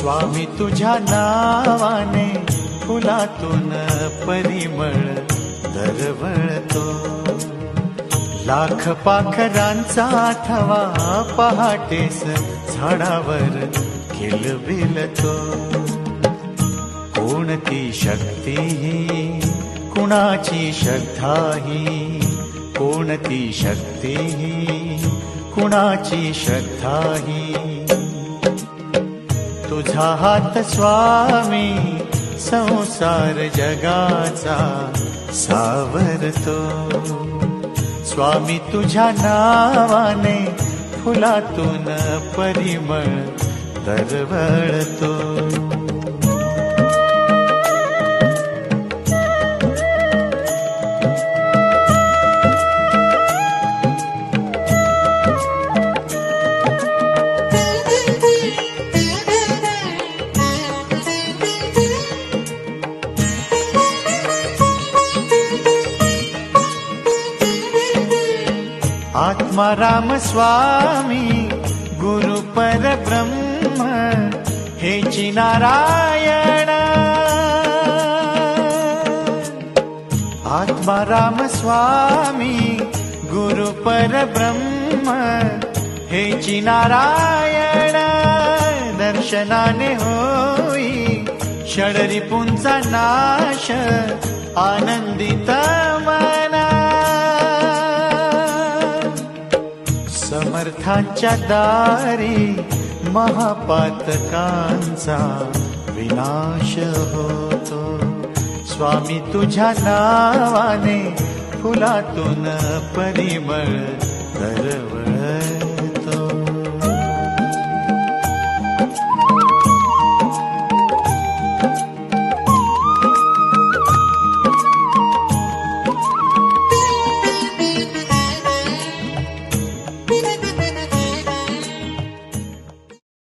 स्वामी तुझ्या नावाने फुलातून परिमळ दरवळतो. लाख पाखरांचा थवा पहाटेस झाडावर किलबिलतो कोणती शक्ती ही? कुणाची श्रद्धा ही? कोणती शक्ती ही? कुणाची श्रद्धा ही? तुझा हात स्वामी संसार जगाचा सावरतो स्वामी तुझ्या नावाने फुलातून परिमळ दरवळतो आत्मा राम स्वामी गुरुपद ब्रह्म हे चि नारायण आत्मा राम स्वामी गुरुपद ब्रह्म हे चि नारायण दर्शनाने होई षडरिपुंचा च नाश आनन्द दारी महापातकांचा विनाश होतो। स्वामी तुझ्या नावाने फुलातून परिमळ दरवळ